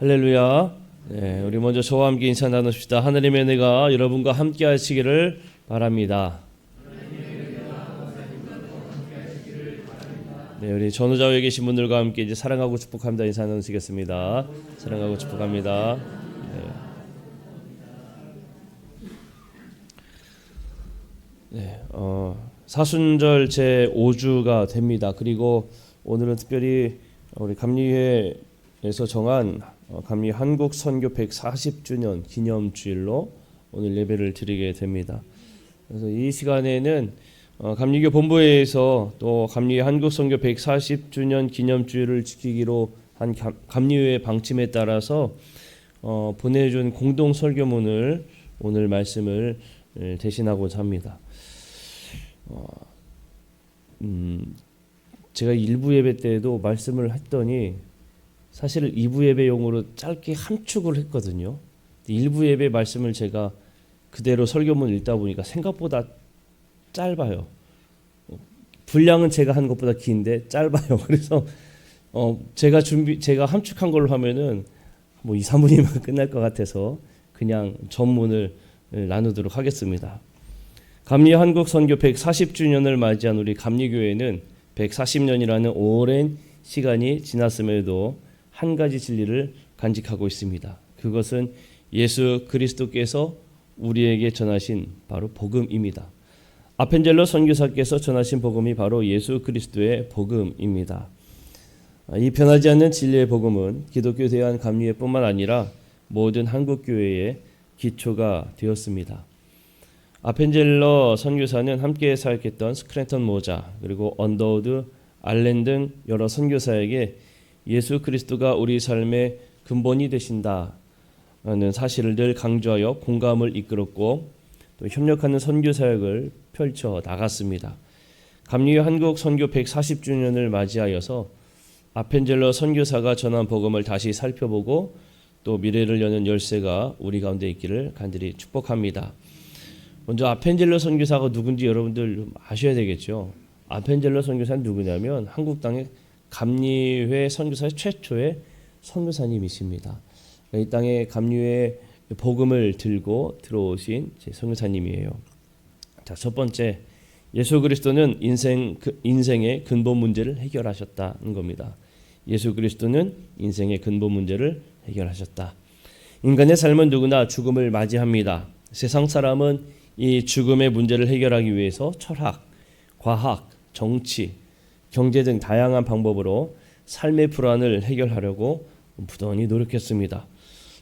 할렐루야. 네, 우리 먼저 저와 함께 인사 나눕시다. 하나님의 은혜가 여러분과 함께 하시기를 바랍니다. 네, 우리 전우자에 계신 분들과 함께 이제 사랑하고 축복합니다. 인사 나누시겠습니다. 사랑하고 축복합니다. 네. 네, 어, 사순절 제 5주가 됩니다. 그리고 오늘은 특별히 우리 감리회에서 정한 어, 감리 한국 선교 140주년 기념주일로 오늘 예배를 드리게 됩니다. 그래서 이 시간에는 어, 감리교 본부에서 또 감리 한국 선교 140주년 기념주일을 지키기로 한 감- 감리회 방침에 따라서 어, 보내준 공동 설교문을 오늘 말씀을 에, 대신하고자 합니다. 어, 음, 제가 일부 예배 때도 말씀을 했더니 사실 2부 예배용으로 짧게 함축을 했거든요. 일부 예배 말씀을 제가 그대로 설교문 읽다 보니까 생각보다 짧아요. 어, 분량은 제가 한 것보다 긴데 짧아요. 그래서 어 제가 준비 제가 함축한 걸로 하면은 뭐 2, 3분이면 끝날 것 같아서 그냥 전문을 예, 나누도록 하겠습니다. 감리 한국 선교 140주년을 맞이한 우리 감리교회는 140년이라는 오랜 시간이 지났음에도 한 가지 진리를 간직하고 있습니다. 그것은 예수 그리스도께서 우리에게 전하신 바로 복음입니다. 아펜젤로 선교사께서 전하신 복음이 바로 예수 그리스도의 복음입니다. 이 변하지 않는 진리의 복음은 기독교 대한 감리회뿐만 아니라 모든 한국 교회의 기초가 되었습니다. 아펜젤러 선교사는 함께 사역했던 스크랜턴 모자 그리고 언더우드 알렌 등 여러 선교사에게 예수 그리스도가 우리 삶의 근본이 되신다는 사실을 늘 강조하여 공감을 이끌었고 또 협력하는 선교 사역을 펼쳐 나갔습니다. 감리교 한국 선교 140주년을 맞이하여서 아펜젤러 선교사가 전한 복음을 다시 살펴보고 또 미래를 여는 열쇠가 우리 가운데 있기를 간절히 축복합니다. 먼저 아펜젤러 선교사가 누군지 여러분들 좀 아셔야 되겠죠. 아펜젤러 선교사는 누구냐면 한국 땅의 감리회 선교사의 최초의 선교사님이십니다. 이 땅에 감리회 복음을 들고 들어오신 제 선교사님이에요. 자, 첫 번째 예수 그리스도는 인생 그 인생의 근본 문제를 해결하셨다는 겁니다. 예수 그리스도는 인생의 근본 문제를 해결하셨다. 인간의 삶은 누구나 죽음을 맞이합니다. 세상 사람은 이 죽음의 문제를 해결하기 위해서 철학, 과학, 정치, 경제 등 다양한 방법으로 삶의 불안을 해결하려고 부단히 노력했습니다.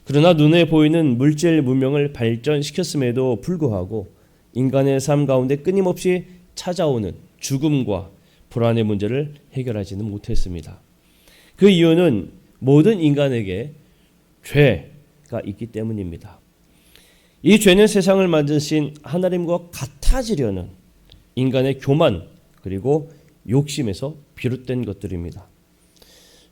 그러나 눈에 보이는 물질 문명을 발전시켰음에도 불구하고 인간의 삶 가운데 끊임없이 찾아오는 죽음과 불안의 문제를 해결하지는 못했습니다. 그 이유는 모든 인간에게 죄가 있기 때문입니다. 이 죄는 세상을 만드신 하나님과 같아지려는 인간의 교만 그리고 욕심에서 비롯된 것들입니다.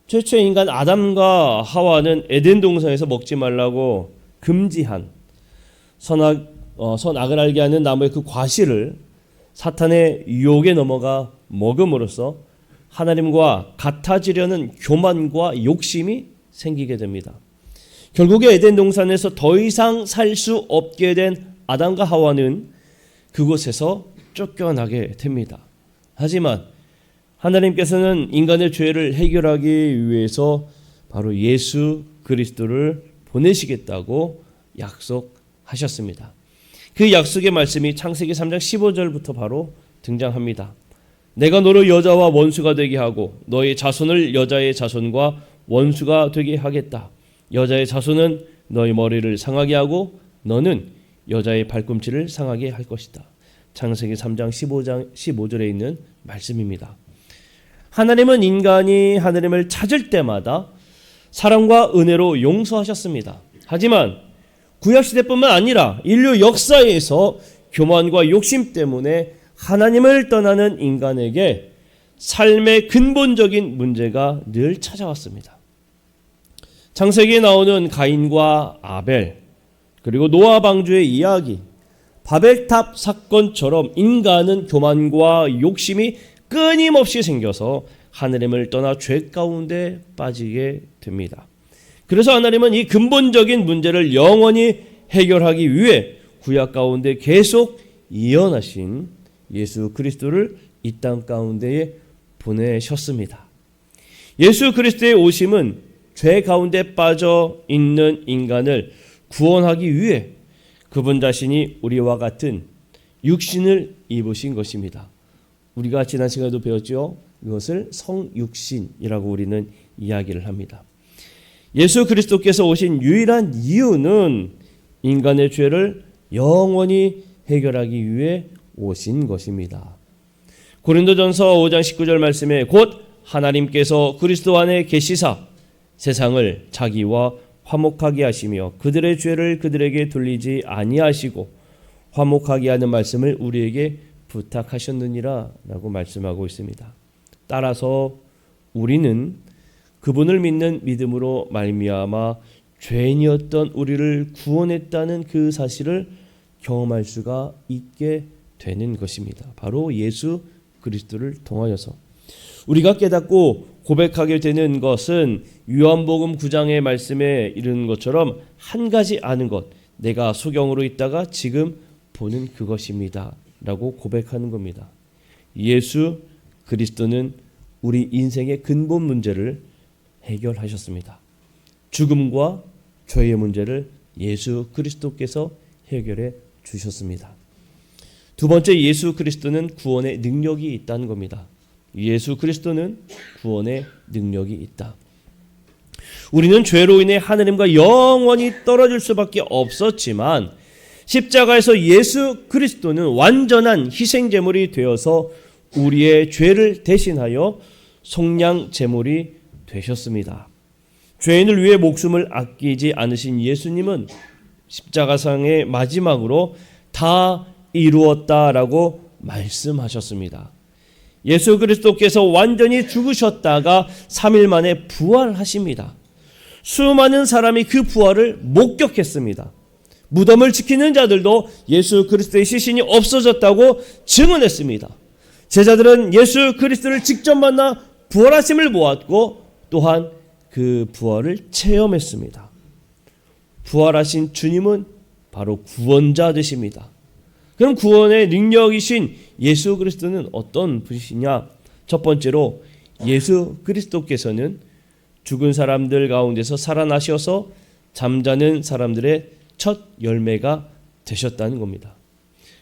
최초 인간 아담과 하와는 에덴 동산에서 먹지 말라고 금지한 선악 어, 선악을 알게 하는 나무의 그 과실을 사탄의 유혹에 넘어가 먹음으로써 하나님과 같아지려는 교만과 욕심이 생기게 됩니다. 결국에 에덴 동산에서 더 이상 살 수 없게 된 아담과 하와는 그곳에서 쫓겨나게 됩니다. 하지만 하나님께서는 인간의 죄를 해결하기 위해서 바로 예수 그리스도를 보내시겠다고 약속하셨습니다. 그 약속의 말씀이 창세기 3장 15절부터 바로 등장합니다. 내가 너를 여자와 원수가 되게 하고 너의 자손을 여자의 자손과 원수가 되게 하겠다. 여자의 자손은 너의 머리를 상하게 하고 너는 여자의 발꿈치를 상하게 할 것이다. 창세기 3장 15장 15절에 있는 말씀입니다. 하나님은 인간이 하나님을 찾을 때마다 사랑과 은혜로 용서하셨습니다. 하지만 구약 시대뿐만 아니라 인류 역사에서 교만과 욕심 때문에 하나님을 떠나는 인간에게 삶의 근본적인 문제가 늘 찾아왔습니다. 창세기에 나오는 가인과 아벨 그리고 노아 방주의 이야기 바벨탑 사건처럼 인간은 교만과 욕심이 끊임없이 생겨서 하느님을 떠나 죄 가운데 빠지게 됩니다. 그래서 하나님은 이 근본적인 문제를 영원히 해결하기 위해 구약 가운데 계속 이어나신 예수 그리스도를 이 땅 가운데에 보내셨습니다. 예수 그리스도의 오심은 죄 가운데 빠져 있는 인간을 구원하기 위해 그분 자신이 우리와 같은 육신을 입으신 것입니다. 우리가 지난 시간에도 배웠죠. 이것을 성육신이라고 우리는 이야기를 합니다. 예수 그리스도께서 오신 유일한 이유는 인간의 죄를 영원히 해결하기 위해 오신 것입니다. 고린도전서 5장 19절 말씀에 곧 하나님께서 그리스도 안에 계시사 세상을 자기와 화목하게 하시며 그들의 죄를 그들에게 돌리지 아니하시고 화목하게 하는 말씀을 우리에게 부탁하셨느니라 라고 말씀하고 있습니다. 따라서 우리는 그분을 믿는 믿음으로 말미암아 죄인이었던 우리를 구원했다는 그 사실을 경험할 수가 있게 되는 것입니다. 바로 예수 그리스도를 통하여서 우리가 깨닫고 고백하게 되는 것은 요한복음 9장의 말씀에 이르는 것처럼 한 가지 아는 것 내가 소경으로 있다가 지금 보는 그것입니다. 라고 고백하는 겁니다. 예수 그리스도는 우리 인생의 근본 문제를 해결하셨습니다. 죽음과 죄의 문제를 예수 그리스도께서 해결해 주셨습니다. 두 번째 예수 그리스도는 구원의 능력이 있다는 겁니다. 예수 그리스도는 구원의 능력이 있다. 우리는 죄로 인해 하느님과 영원히 떨어질 수밖에 없었지만 십자가에서 예수 그리스도는 완전한 희생 제물이 되어서 우리의 죄를 대신하여 속량 제물이 되셨습니다. 죄인을 위해 목숨을 아끼지 않으신 예수님은 십자가상의 마지막으로 다 이루었다라고 말씀하셨습니다. 예수 그리스도께서 완전히 죽으셨다가 3일 만에 부활하십니다. 수많은 사람이 그 부활을 목격했습니다. 무덤을 지키는 자들도 예수 그리스도의 시신이 없어졌다고 증언했습니다. 제자들은 예수 그리스도를 직접 만나 부활하심을 보았고 또한 그 부활을 체험했습니다. 부활하신 주님은 바로 구원자 되십니다. 그럼 구원의 능력이신 예수 그리스도는 어떤 분이시냐? 첫 번째로 예수 그리스도께서는 죽은 사람들 가운데서 살아나셔서 잠자는 사람들의 첫 열매가 되셨다는 겁니다.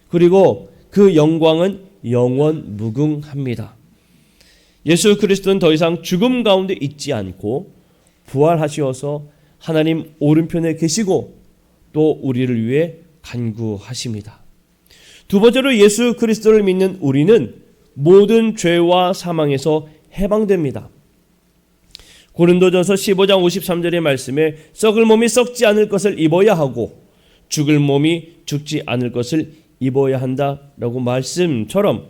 그리고 그 영광은 영원 무궁합니다. 예수 그리스도는 더 이상 죽음 가운데 있지 않고 부활하시어서 하나님 오른편에 계시고 또 우리를 위해 간구하십니다. 두 번째로 예수 그리스도를 믿는 우리는 모든 죄와 사망에서 해방됩니다. 고린도전서 15장 53절의 말씀에 썩을 몸이 썩지 않을 것을 입어야 하고 죽을 몸이 죽지 않을 것을 입어야 한다라고 말씀처럼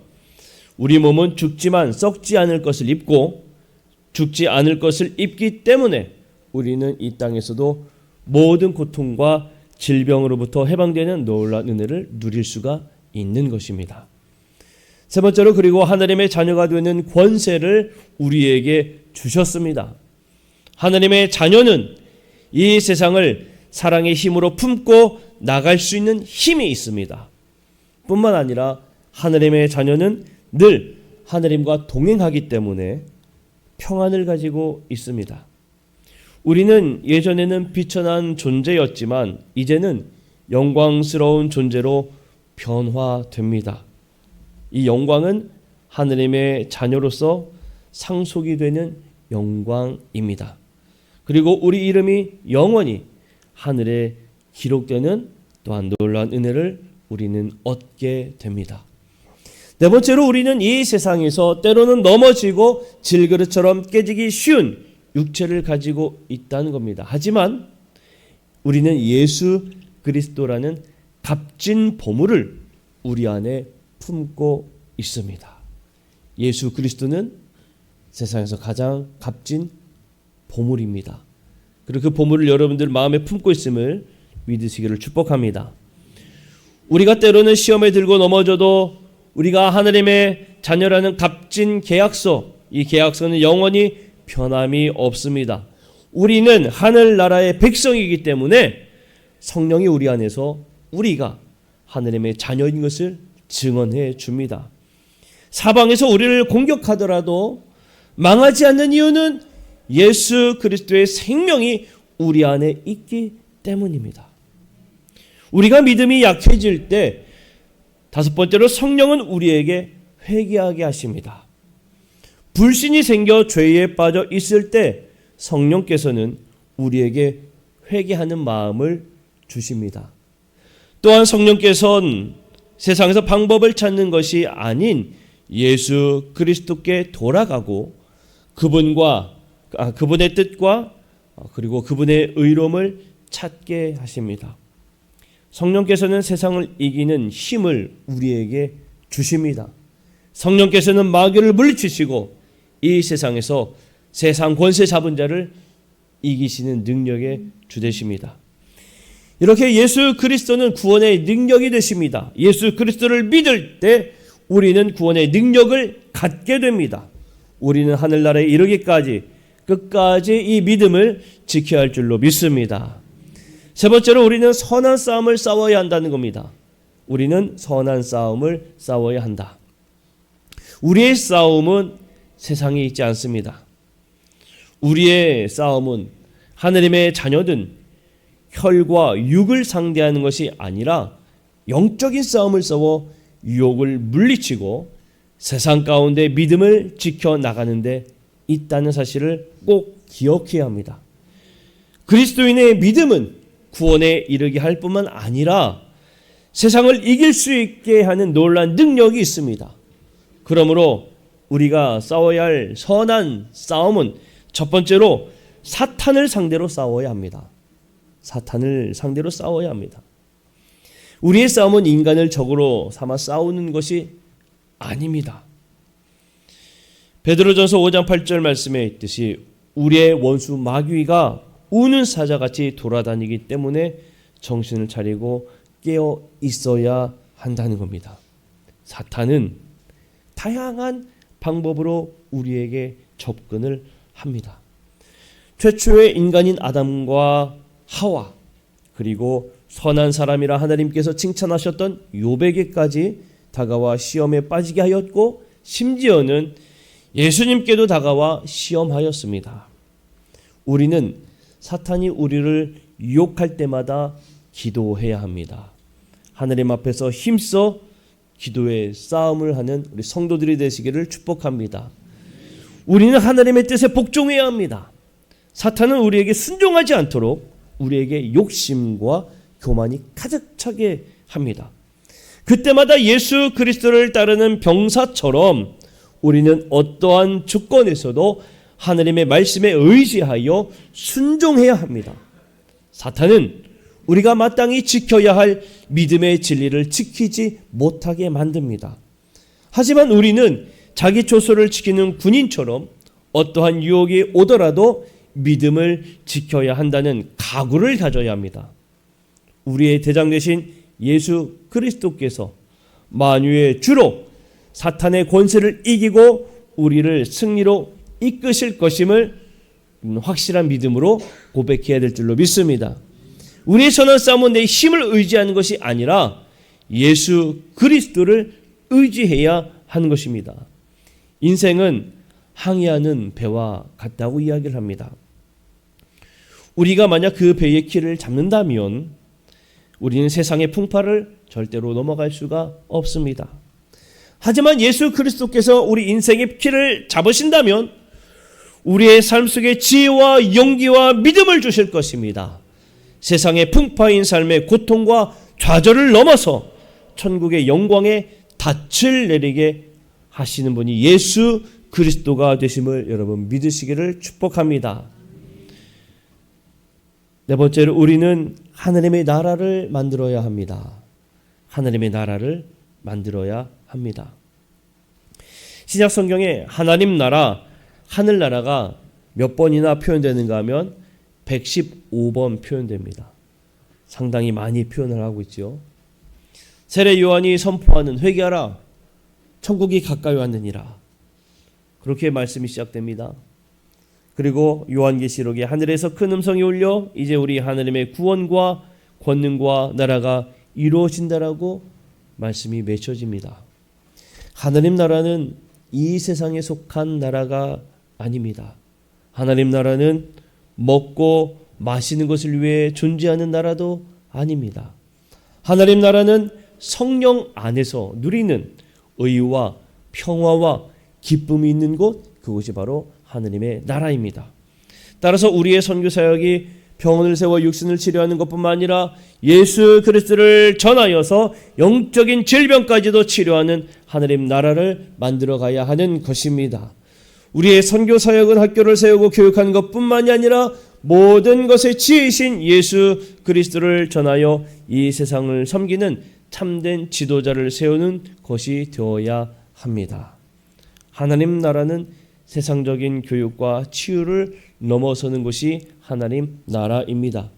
우리 몸은 죽지만 썩지 않을 것을 입고 죽지 않을 것을 입기 때문에 우리는 이 땅에서도 모든 고통과 질병으로부터 해방되는 놀라운 은혜를 누릴 수가 있는 것입니다. 세 번째로 그리고 하나님의 자녀가 되는 권세를 우리에게 주셨습니다. 하나님의 자녀는 이 세상을 사랑의 힘으로 품고 나갈 수 있는 힘이 있습니다. 뿐만 아니라 하나님의 자녀는 늘 하나님과 동행하기 때문에 평안을 가지고 있습니다. 우리는 예전에는 비천한 존재였지만 이제는 영광스러운 존재로 변화됩니다. 이 영광은 하느님의 자녀로서 상속이 되는 영광입니다. 그리고 우리 이름이 영원히 하늘에 기록되는 또한 놀라운 은혜를 우리는 얻게 됩니다. 네 번째로 우리는 이 세상에서 때로는 넘어지고 질그릇처럼 깨지기 쉬운 육체를 가지고 있다는 겁니다. 하지만 우리는 예수 그리스도라는 값진 보물을 우리 안에 품고 있습니다. 예수 그리스도는 세상에서 가장 값진 보물입니다. 그리고 그 보물을 여러분들 마음에 품고 있음을 믿으시기를 축복합니다. 우리가 때로는 시험에 들고 넘어져도 우리가 하나님의 자녀라는 값진 계약서, 이 계약서는 영원히 변함이 없습니다. 우리는 하늘나라의 백성이기 때문에 성령이 우리 안에서 우리가 하느님의 자녀인 것을 증언해 줍니다. 사방에서 우리를 공격하더라도 망하지 않는 이유는 예수 그리스도의 생명이 우리 안에 있기 때문입니다. 우리가 믿음이 약해질 때 다섯 번째로 성령은 우리에게 회개하게 하십니다. 불신이 생겨 죄에 빠져 있을 때 성령께서는 우리에게 회개하는 마음을 주십니다. 또한 성령께서는 세상에서 방법을 찾는 것이 아닌 예수 그리스도께 돌아가고 그분과 아, 그분의 뜻과 그리고 그분의 의로움을 찾게 하십니다. 성령께서는 세상을 이기는 힘을 우리에게 주십니다. 성령께서는 마귀를 물리치시고 이 세상에서 세상 권세 잡은 자를 이기시는 능력의 주 되십니다. 이렇게 예수 그리스도는 구원의 능력이 되십니다. 예수 그리스도를 믿을 때 우리는 구원의 능력을 갖게 됩니다. 우리는 하늘나라에 이르기까지 끝까지 이 믿음을 지켜야 할 줄로 믿습니다. 세 번째로 우리는 선한 싸움을 싸워야 한다는 겁니다. 우리는 선한 싸움을 싸워야 한다. 우리의 싸움은 세상에 있지 않습니다. 우리의 싸움은 하느님의 자녀든 혈과 육을 상대하는 것이 아니라 영적인 싸움을 싸워 유혹을 물리치고 세상 가운데 믿음을 지켜 나가는데 있다는 사실을 꼭 기억해야 합니다. 그리스도인의 믿음은 구원에 이르게 할 뿐만 아니라 세상을 이길 수 있게 하는 놀란 능력이 있습니다. 그러므로 우리가 싸워야 할 선한 싸움은 첫 번째로 사탄을 상대로 싸워야 합니다. 사탄을 상대로 싸워야 합니다. 우리의 싸움은 인간을 적으로 삼아 싸우는 것이 아닙니다. 베드로전서 5장 8절 말씀에 있듯이 우리의 원수 마귀가 우는 사자같이 돌아다니기 때문에 정신을 차리고 깨어 있어야 한다는 겁니다. 사탄은 다양한 방법으로 우리에게 접근을 합니다. 최초의 인간인 아담과 하와 그리고 선한 사람이라 하나님께서 칭찬하셨던 요백에까지 다가와 시험에 빠지게 하였고 심지어는 예수님께도 다가와 시험하였습니다. 우리는 사탄이 우리를 유혹할 때마다 기도해야 합니다. 하나님 앞에서 힘써 기도의 싸움을 하는 우리 성도들이 되시기를 축복합니다. 우리는 하나님의 뜻에 복종해야 합니다. 사탄은 우리에게 순종하지 않도록 우리에게 욕심과 교만이 가득 차게 합니다. 그때마다 예수 그리스도를 따르는 병사처럼 우리는 어떠한 조건에서도 하나님의 말씀에 의지하여 순종해야 합니다. 사탄은 우리가 마땅히 지켜야 할 믿음의 진리를 지키지 못하게 만듭니다. 하지만 우리는 자기 초소를 지키는 군인처럼 어떠한 유혹이 오더라도 믿음을 지켜야 한다는 각오를 가져야 합니다. 우리의 대장 되신 예수 그리스도께서 만유의 주로 사탄의 권세를 이기고 우리를 승리로 이끄실 것임을 확실한 믿음으로 고백해야 될 줄로 믿습니다. 우리의 선한 싸움은 내 힘을 의지하는 것이 아니라 예수 그리스도를 의지해야 하는 것입니다. 인생은 항해하는 배와 같다고 이야기를 합니다. 우리가 만약 그 배의 키를 잡는다면 우리는 세상의 풍파를 절대로 넘어갈 수가 없습니다. 하지만 예수 그리스도께서 우리 인생의 키를 잡으신다면 우리의 삶 속에 지혜와 용기와 믿음을 주실 것입니다. 세상의 풍파인 삶의 고통과 좌절을 넘어서 천국의 영광에 닻을 내리게 하시는 분이 예수 그리스도가 되심을 여러분 믿으시기를 축복합니다. 네 번째로 우리는 하나님의 나라를 만들어야 합니다. 하나님의 나라를 만들어야 합니다. 신약 성경에 하나님 나라, 하늘 나라가 몇 번이나 표현되는가 하면 115번 표현됩니다. 상당히 많이 표현을 하고 있죠. 세례 요한이 선포하는 회개하라 천국이 가까이 왔느니라. 그렇게 말씀이 시작됩니다. 그리고 요한계시록에 하늘에서 큰 음성이 울려 이제 우리 하나님의 구원과 권능과 나라가 이루어진다라고 말씀이 맺혀집니다. 하나님 나라는 이 세상에 속한 나라가 아닙니다. 하나님 나라는 먹고 마시는 것을 위해 존재하는 나라도 아닙니다. 하나님 나라는 성령 안에서 누리는 의와 평화와 기쁨이 있는 곳 그것이 바로 하나님의 나라입니다. 따라서 우리의 선교 사역이 병원을 세워 육신을 치료하는 것뿐만 아니라 예수 그리스도를 전하여서 영적인 질병까지도 치료하는 하나님 나라를 만들어 가야 하는 것입니다. 우리의 선교 사역은 학교를 세우고 교육하는 것뿐만이 아니라 모든 것의 지혜이신 예수 그리스도를 전하여 이 세상을 섬기는 참된 지도자를 세우는 것이 되어야 합니다. 하나님 나라는 세상적인 교육과 치유를 넘어서는 것이 하나님 나라입니다.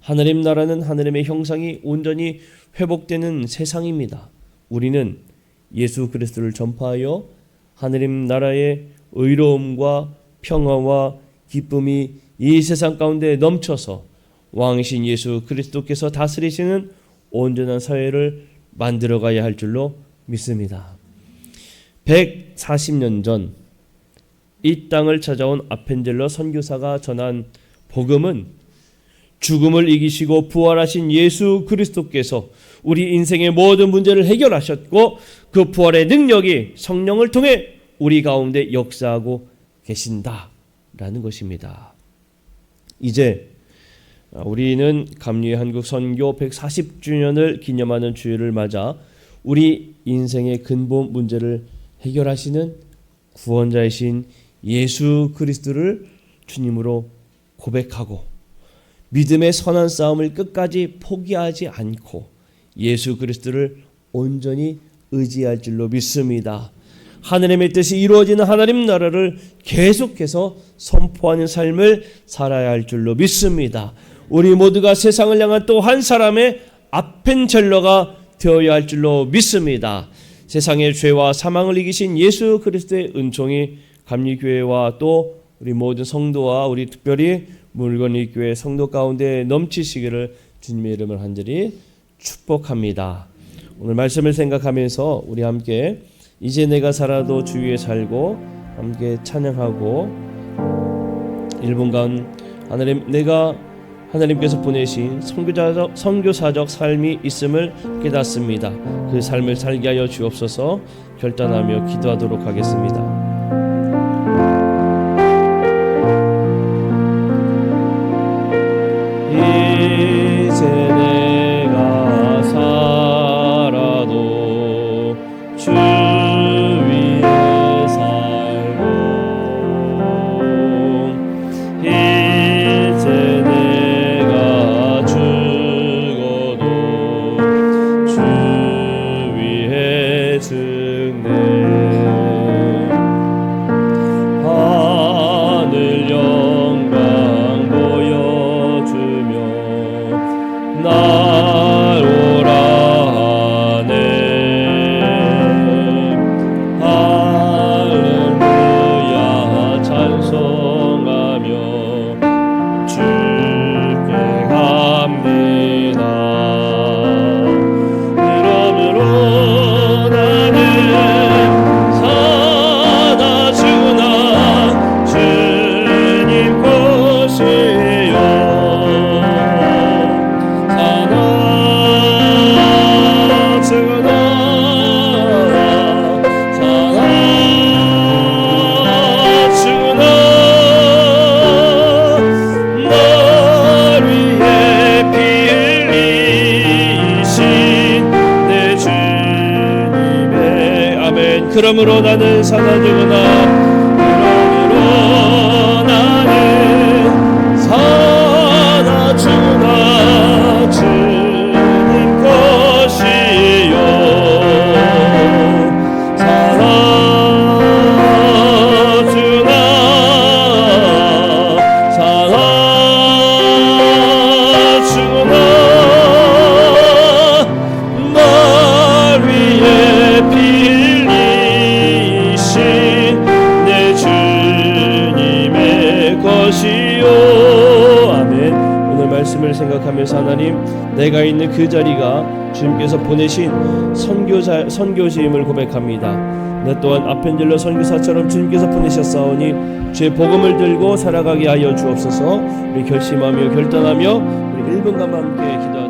하나님 나라는 하나님의 형상이 온전히 회복되는 세상입니다. 우리는 예수 그리스도를 전파하여 하나님 나라의 의로움과 평화와 기쁨이 이 세상 가운데 넘쳐서 왕이신 예수 그리스도께서 다스리시는 온전한 사회를 만들어 가야 할 줄로 믿습니다. 140년 전 이 땅을 찾아온 아펜젤러 선교사가 전한 복음은 죽음을 이기시고 부활하신 예수 그리스도께서 우리 인생의 모든 문제를 해결하셨고 그 부활의 능력이 성령을 통해 우리 가운데 역사하고 계신다라는 것입니다. 이제 우리는 감리의 한국 선교 140주년을 기념하는 주일을 맞아 우리 인생의 근본 문제를 해결하시는 구원자이신 예수 그리스도를 주님으로 고백하고 믿음의 선한 싸움을 끝까지 포기하지 않고 예수 그리스도를 온전히 의지할 줄로 믿습니다. 하나님의 뜻이 이루어지는 하나님 나라를 계속해서 선포하는 삶을 살아야 할 줄로 믿습니다. 우리 모두가 세상을 향한 또 한 사람의 아펜젤러가 되어야 할 줄로 믿습니다. 세상의 죄와 사망을 이기신 예수 그리스도의 은총이 감리교회와 또 우리 모든 성도와 우리 특별히 물건이 교회 성도 가운데 넘치시기를 주님의 이름을 한절히 축복합니다. 오늘 말씀을 생각하면서 우리 함께 이제 내가 살아도 주위에 살고 함께 찬양하고 1분간 하나님 내가 하나님께서 보내신 선교사적, 선교사적 삶이 있음을 깨닫습니다. 그 삶을 살게 하여 주옵소서 결단하며 기도하도록 하겠습니다. 그러므로 나는 사나주나 하심을 생각하면서 하나님 내가 있는 그 자리가 주님께서 보내신 선교자 선교지임을 고백합니다. 내 또한 아펜젤러 선교사처럼 주님께서 보내셨사오니 주의 복음을 들고 살아가게 하여 주옵소서. 우리 결심하며 결단하며 우리 1분간만 함께 기도.